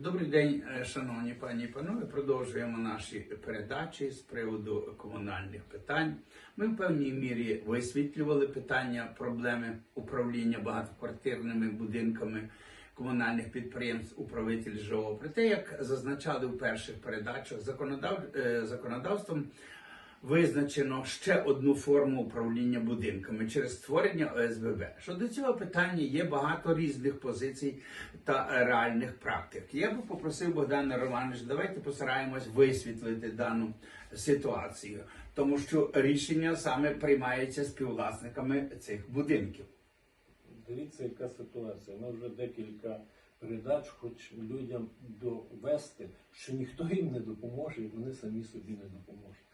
Добрий день, е, шановні пані і панове. Продовжуємо наші передачі з приводу комунальних питань. Ми в певній мірі висвітлювали питання проблеми управління багатоквартирними будинками комунальних підприємств управитель ЖО. Проте, як зазначали в перших передачах, е, законодавством визначено ще одну форму управління будинками через створення ОСББ. Щодо цього питання є багато різних позицій та реальних практик. Я би попросив Богдана Романович, давайте постараємось висвітлити дану ситуацію, тому що рішення саме приймається співвласниками цих будинків. Дивіться, яка ситуація. Ми вже декілька передач, хоч людям довести, що ніхто їм не допоможе, і вони самі собі не допоможуть.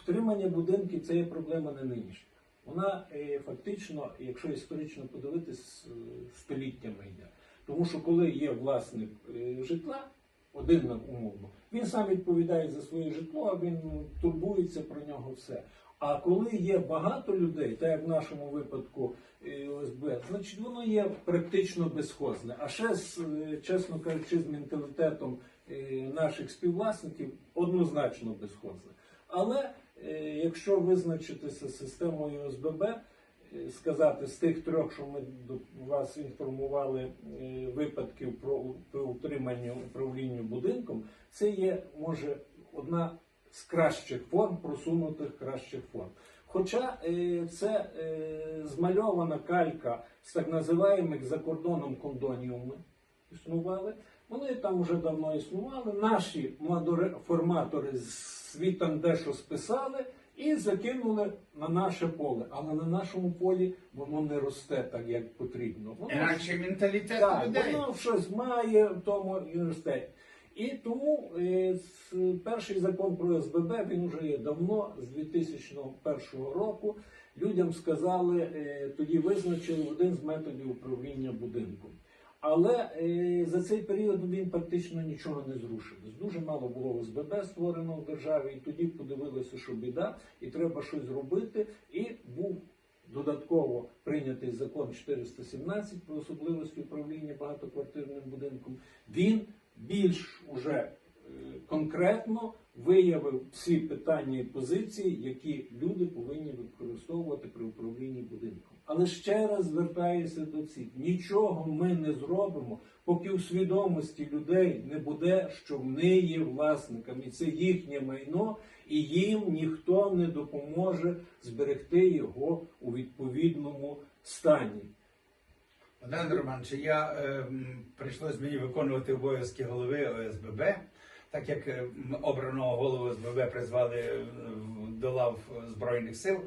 Утримання будинків це є проблема не нинішня. Вона е, фактично, якщо історично подивитись, е, століттями йде. Тому що коли є власник е, житла, один умовно, він сам відповідає за своє житло, а він турбується про нього все. А коли є багато людей, так як в нашому випадку ОСБ, значить воно є практично безхозне. А ще чесно кажучи, з менталітетом наших співвласників однозначно безхозне. Але е, якщо визначитися системою ОСББ, е, сказати з тих трьох, що ми вас інформували е, випадків про, утримання управління будинком, це є може одна з кращих форм, просунутих кращих форм. Хоча це змальована калька з так називаємих за кордоном кондоніуми існували. Вони там вже давно існували. Наші форматори світом дещо списали і закинули на наше поле. Але на нашому полі воно не росте так, як потрібно. Воно Інакше менталітет так, людей. воно щось має в тому університеті. І тому е, с- перший закон про СББ він вже є давно, з 2001 року. Людям сказали, е, тоді визначили один з методів управління будинком. Але е, за цей період він практично нічого не зрушилось. Дуже мало було ОСББ створено в державі, і тоді подивилися, що біда, і треба щось зробити. І був додатково прийнятий закон 417 про особливості управління багатоквартирним будинком. Він більш уже е, конкретно виявив всі питання і позиції, які люди повинні використовувати при управлінні будинком. Але ще раз звертаюся до всіх: нічого ми не зробимо, поки у свідомості людей не буде, що вони є власниками, це їхнє майно, і їм ніхто не допоможе зберегти його у відповідному стані. Богдан Романович, я е, прийшлось мені виконувати обов'язки голови ОСББ, так як е, обраного голову ОСББ призвали е, до лав Збройних сил.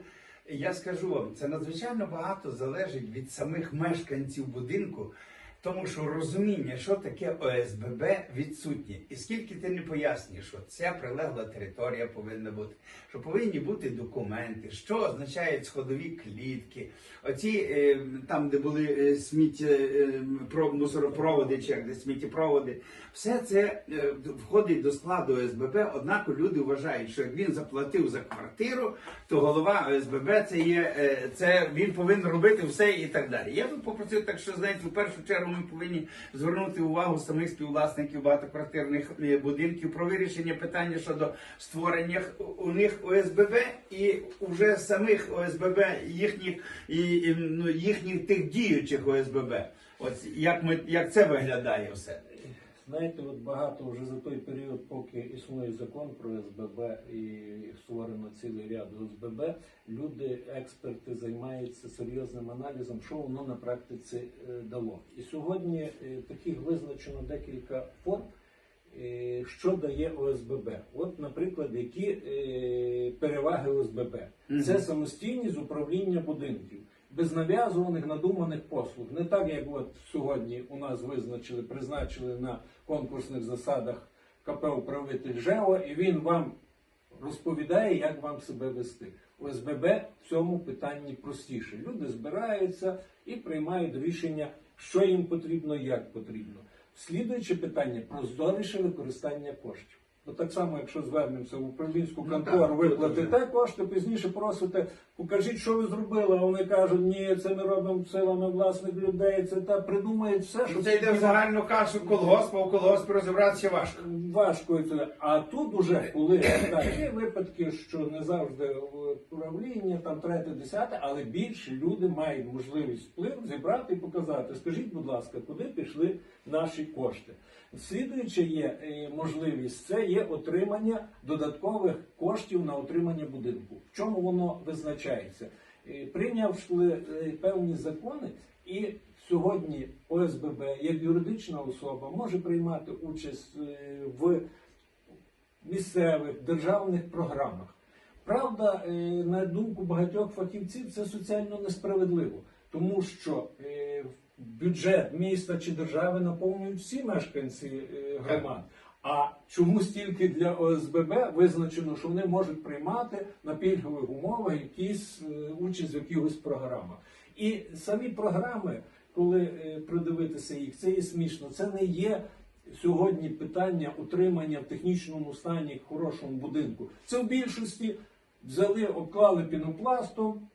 Я скажу вам, це надзвичайно багато залежить від самих мешканців будинку, тому що розуміння, що таке ОСББ, відсутнє. І скільки ти не пояснюєш, що ця прилегла територія повинна бути, що повинні бути документи, що означають сходові клітки, оці е, там, де були е, е, про- мусоропроводи, чи як де сміттєпроводи, все це входить до складу ОСББ. Однак люди вважають, що як він заплатив за квартиру, то голова ОСББ це є це він повинен робити все і так далі. Я тут попросив, так що знаєте, в першу чергу ми повинні звернути увагу самих співвласників багатоквартирних е, будинків про вирішення питання щодо створення у них ОСББ і вже самих ОСББ їхніх і, і, ну, їхніх тих діючих ОСББ. Ось як ми як це виглядає все. Знаєте, от багато вже за той період, поки існує закон про СББ і створено цілий ряд ОСББ, люди, експерти займаються серйозним аналізом, що воно на практиці е, дало. І сьогодні е, таких визначено декілька форм, е, що дає ОСББ. От, наприклад, які переваги ОСББ. Це самостійність управління будинків. Без нав'язуваних надуманих послуг. Не так, як от сьогодні у нас визначили, призначили на конкурсних засадах КП управитель ЖЕО, і він вам розповідає, як вам себе вести. ОСББ в цьому питанні простіше. Люди збираються і приймають рішення, що їм потрібно, як потрібно. Слідуюче питання прозоріше використання коштів. Бо так само, якщо звернемося в управлінську Ну, контору, те виплатите кошти, пізніше просите, покажіть, що ви зробили. А вони кажуть, ні, це ми робимо силами власних людей, це та придумають все, що Що це йде в загальну касу колгоспа, у колгоспі розібратися важко. важко це. А тут уже коли так, є випадки, що не завжди управління, там третє, десяте, але більше люди мають можливість вплив зібрати і показати. Скажіть, будь ласка, куди пішли наші кошти? Слідуюча є е, можливість це є отримання додаткових коштів на отримання будинку. В чому воно визначається? Е, Прийнявши е, певні закони, і сьогодні ОСББ як юридична особа може приймати участь в місцевих державних програмах. Правда, е, на думку багатьох фахівців, це соціально несправедливо, тому що е, бюджет міста чи держави наповнюють всі мешканці е, громад. А чомусь тільки для ОСББ визначено, що вони можуть приймати на пільгових умовах якісь участь в якихось програмах. І самі програми, коли придивитися їх, це є смішно. Це не є сьогодні питання утримання в технічному стані хорошому будинку. Це в більшості взяли, обклали пінопластом,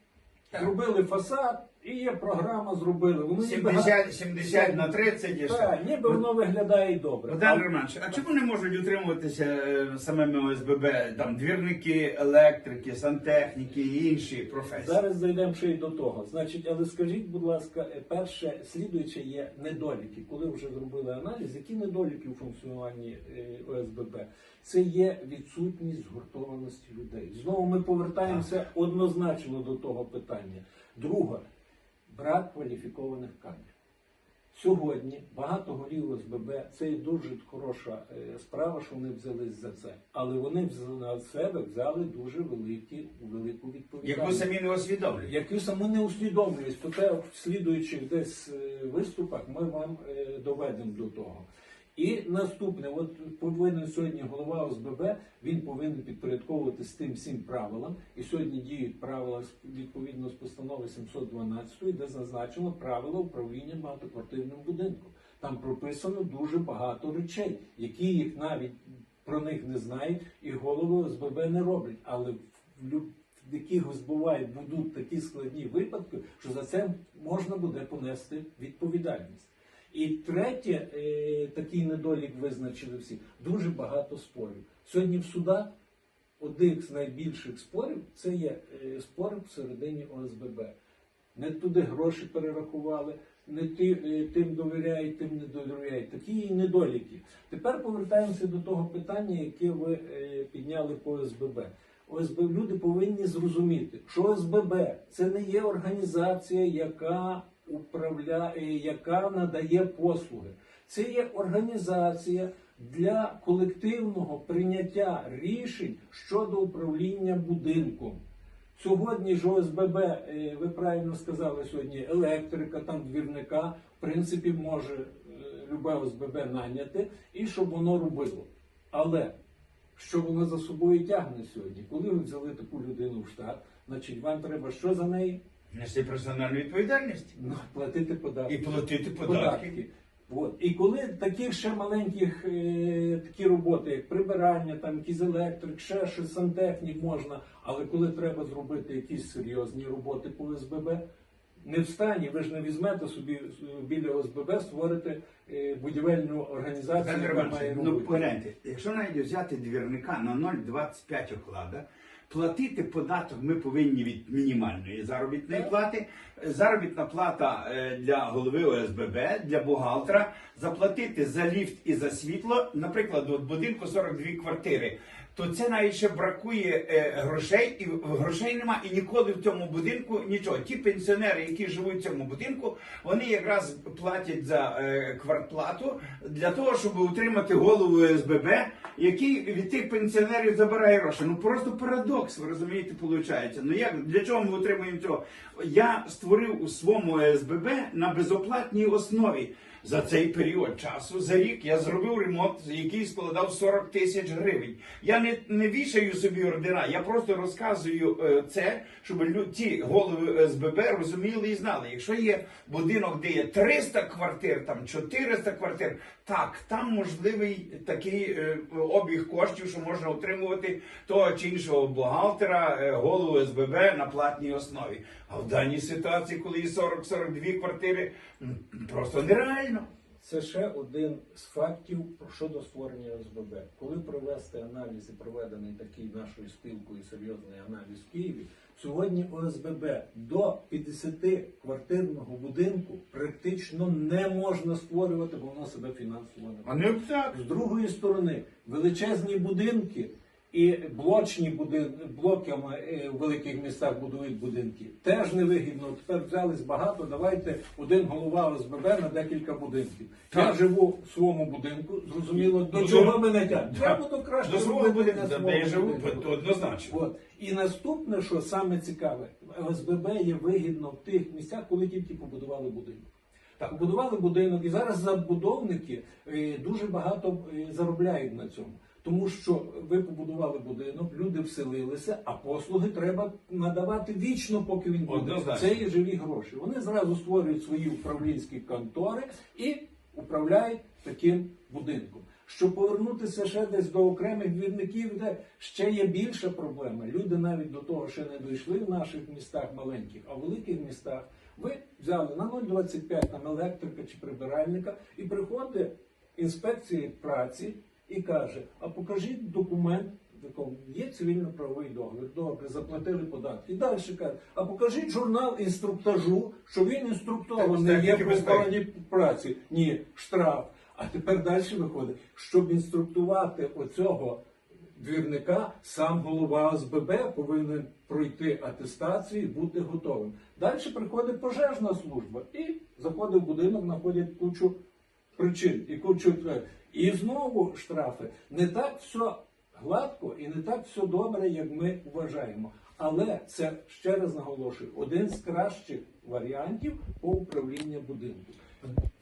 робили фасад, і є програма, зробили. Воно ніби 70, 70 на 30 і все. так, ніби воно виглядає і добре. Богдан Романович, а чому не можуть утримуватися е, самими ОСББ там двірники, електрики, сантехніки і інші професії? Зараз зайдемо ще й до того. Значить, але скажіть, будь ласка, е, перше, слідуюче є недоліки. Коли вже зробили аналіз, які недоліки у функціонуванні е, ОСББ? Це є відсутність згуртованості людей. Знову ми повертаємося однозначно до того питання. Друге, брак кваліфікованих кадрів. Сьогодні багато голів ОСББ це є дуже хороша е, справа, що вони взялись за це. Але вони на себе взяли дуже великі, велику Яку самі не усвідомлюють. Яку саму не усвідомлюють, то те в слідуючих десь е, виступах ми вам е, доведемо до того. І наступне, от повинен сьогодні голова ОСББ, він повинен підпорядковуватись тим всім правилам. І сьогодні діють правила відповідно з постанови 712, де зазначено правила управління багатоквартирним будинком. Там прописано дуже багато речей, які їх навіть про них не знають, і голови ОСББ не роблять. Але в якихось бувають будуть такі складні випадки, що за це можна буде понести відповідальність. І третє, е, такий недолік визначили всі, дуже багато спорів. Сьогодні в судах один з найбільших спорів це є е, спори всередині ОСББ. Не туди гроші перерахували, не е, тим довіряють, тим не довіряють. Такі недоліки. Тепер повертаємося до того питання, яке ви підняли по ОСББ. ОСБ люди повинні зрозуміти, що ОСББ це не є організація, яка управляє, яка надає послуги. Це є організація для колективного прийняття рішень щодо управління будинком. Сьогодні ж ОСББ, е, ви правильно сказали сьогодні, електрика, там двірника, в принципі, може е, любе ОСББ наняти і щоб воно робило. Але що воно за собою тягне сьогодні? Коли ви взяли таку людину в штат, значить вам треба що за неї? Нести персональну відповідальність Ну, платити податки. і платити податки. податки. От. І коли таких ще маленьких е, такі роботи, як прибирання, там якийсь електрик, ще щось сантехнік можна, але коли треба зробити якісь серйозні роботи по ОСББ, не в стані, ви ж не візьмете собі е, біля ОСББ створити е, будівельну організацію, яка має ну робити. погляньте, якщо навіть взяти двірника на 0,25 оклада, платити податок ми повинні від мінімальної заробітної плати. Заробітна плата е, для голови ОСББ, для бухгалтера, заплатити за ліфт і за світло, наприклад, от будинку 42 квартири. То це навіть ще бракує е, грошей, і грошей нема, і ніколи в цьому будинку нічого. Ті пенсіонери, які живуть в цьому будинку, вони якраз платять за е, квартплату для того, щоб утримати голову СББ, який від тих пенсіонерів забирає гроші. Ну просто парадокс, ви розумієте, виходить. Ну як для чого ми утримуємо цього? Я створив у своєму СББ на безоплатній основі. За цей період часу, за рік, я зробив ремонт, який складав 40 тисяч гривень. Я не, не вішаю собі ордена, я просто розказую е, це, щоб ті голови СББ розуміли і знали. Якщо є будинок, де є 300 квартир, там 400 квартир, Так, там можливий такий е, обіг коштів, що можна отримувати того чи іншого бухгалтера, е, голову СББ на платній основі. А в даній ситуації, коли є 40-42 квартири, просто нереально. Це ще один з фактів щодо створення ОСББ. Коли провести аналіз і проведений такий нашою спілкою серйозний аналіз в Києві, сьогодні ОСББ до 50-квартирного будинку практично не можна створювати, бо воно себе фінансово не А не так. З другої сторони, величезні будинки і блочні будинки, блоками е, в великих містах будують будинки. Теж невигідно. Тепер взялись багато. Давайте один голова ОСББ на декілька будинків. Я живу в своєму будинку. Зрозуміло, до чого мене тягне? Так. Я буду краще робити на своєму я живу, будинку. однозначно. От. І наступне, що саме цікаве, ОСББ є вигідно в тих місцях, коли тільки побудували будинок. Так. Побудували будинок, і зараз забудовники е, дуже багато е, заробляють на цьому. Тому що ви побудували будинок, люди вселилися, а послуги треба надавати вічно, поки він буде. Однозначно. Це є живі гроші. Вони зразу створюють свої управлінські контори і управляють таким будинком. Щоб повернутися ще десь до окремих двірників, де ще є більша проблема. Люди навіть до того ще не дійшли в наших містах маленьких, а в великих містах ви взяли на 0,25 там електрика чи прибиральника, і приходить інспекція праці і каже: а покажіть документ. в якому Є цивільно-правовий договір, добре, заплатили податки. І далі каже, а покажіть журнал інструктажу, що він інструктований є техніки по праці. Ні, штраф. А тепер далі виходить, щоб інструктувати оцього двірника, сам голова ОСББ повинен пройти атестацію і бути готовим. Далі приходить пожежна служба і заходить в будинок, знаходять кучу причин і кучу і знову штрафи. Не так все гладко і не так все добре, як ми вважаємо. Але це ще раз наголошую, один з кращих варіантів по управлінню будинку.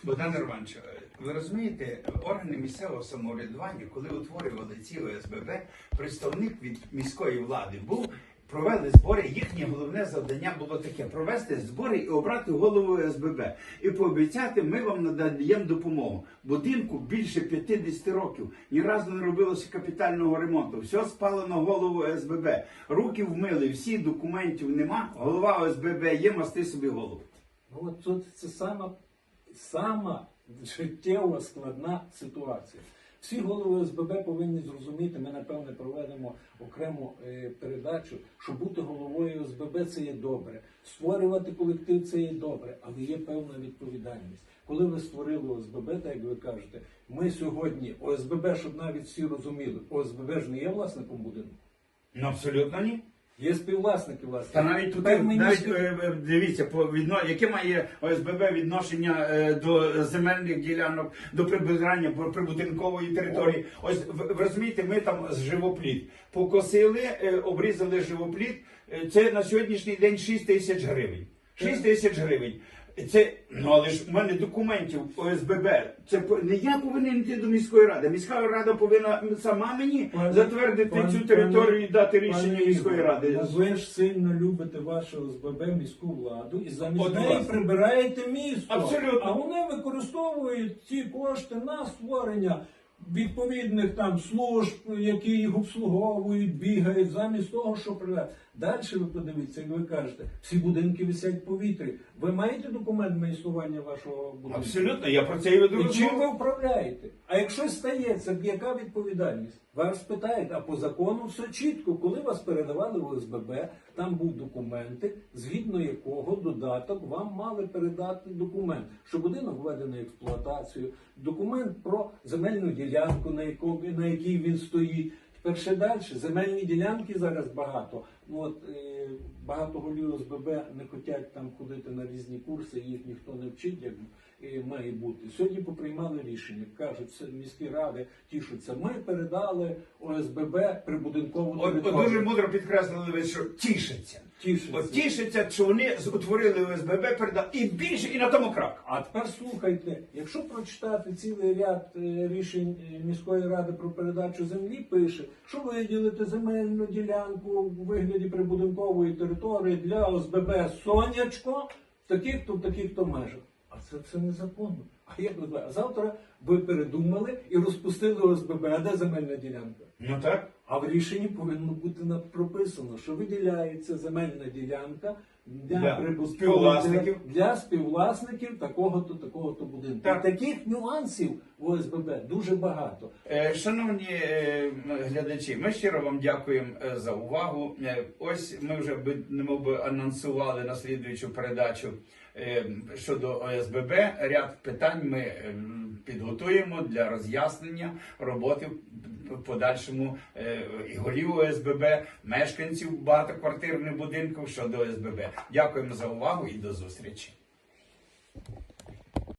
Богдан Романович, ви розумієте, органи місцевого самоврядування, коли утворювали ці ОСББ, представник від міської влади був. Провели збори, їхнє головне завдання було таке: провести збори і обрати голову ОСББ. І пообіцяти, ми вам надаємо допомогу. Будинку більше 50 років. Ні разу не робилося капітального ремонту. Все спало на голову ОСББ. Руки вмили, всі документів нема. Голова ОСББ є, масти собі голову. Ну от тут це сама, сама життєво складна ситуація. Всі голови СББ повинні зрозуміти, ми напевне проведемо окрему е, передачу, що бути головою СББ це є добре, створювати колектив це є добре, але є певна відповідальність. Коли ви створили ОСББ, так як ви кажете, ми сьогодні ОСББ, щоб навіть всі розуміли, ОСББ ж не є власником будинку. Ну абсолютно ні. Є співвласники власне. Та навіть тут навіть скажіть- е, е, дивіться, по відно, яке має ОСББ відношення е, до земельних ділянок, до прибирання прибудинкової території. Ось ви, ви розумієте, ми там з живопліт покосили, е, обрізали живопліт. Е, Це на сьогоднішній день 6 тисяч гривень. 6 тисяч гривень. Це ну але ж в мене документів ОСББ. Це не я повинен йти до міської ради. Міська рада повинна сама мені Пане- затвердити пане- цю територію і дати рішення пане, міської ради. Ви ж сильно любите вашу ОСББ міську владу і замість неї прибираєте місто. Абсолютно. А вони використовують ці кошти на створення відповідних там служб, які їх обслуговують, бігають, замість того, що прибирати. Далі ви подивіться, як ви кажете, всі будинки висять в повітрі. Ви маєте документ на існування вашого будинку? Абсолютно, я про це і веду І чим ви управляєте? А якщо стається, яка відповідальність? Вас питають, а по закону все чітко. Коли вас передавали в ОСББ, там був документи, згідно якого додаток вам мали передати документ, що будинок введений в експлуатацію, документ про земельну ділянку, на, якій він стоїть. Тепер ще далі. Земельні ділянки зараз багато. Ну от е, багато голів ОСББ не хочуть там ходити на різні курси, їх ніхто не вчить, як е, має бути. Сьогодні поприймали рішення, кажуть, це міські ради тішуться. Ми передали ОСББ прибудинкову От, от територію. дуже мудро підкреслили ви, що тішиться. Тішиться. От тішиться, що вони утворили ОСББ, передали і більше, і на тому крак. А тепер слухайте, якщо прочитати цілий ряд е, рішень е, міської ради про передачу землі, пише, що виділити земельну ділянку у вигляді прибудинкової території для ОСББ Сонячко в таких-то в таких-то межах. А це все незаконно. А як ви думаєте, завтра ви передумали і розпустили ОСББ, а де земельна ділянка? Ну так. А в рішенні повинно бути прописано, що виділяється земельна ділянка для, Для прибуткових- співвласників. для співвласників такого-то, такого-то будинку. Так. І таких нюансів в ОСББ дуже багато. Е, Шановні е, глядачі, ми щиро вам дякуємо е, за увагу. Ось ми вже би немов би анонсували на слідуючу передачу щодо ОСББ. Ряд питань ми е, підготуємо для роз'яснення роботи в подальшому е, і голів ОСББ, мешканців багатоквартирних будинків щодо ОСББ. Дякуємо за увагу і до зустрічі.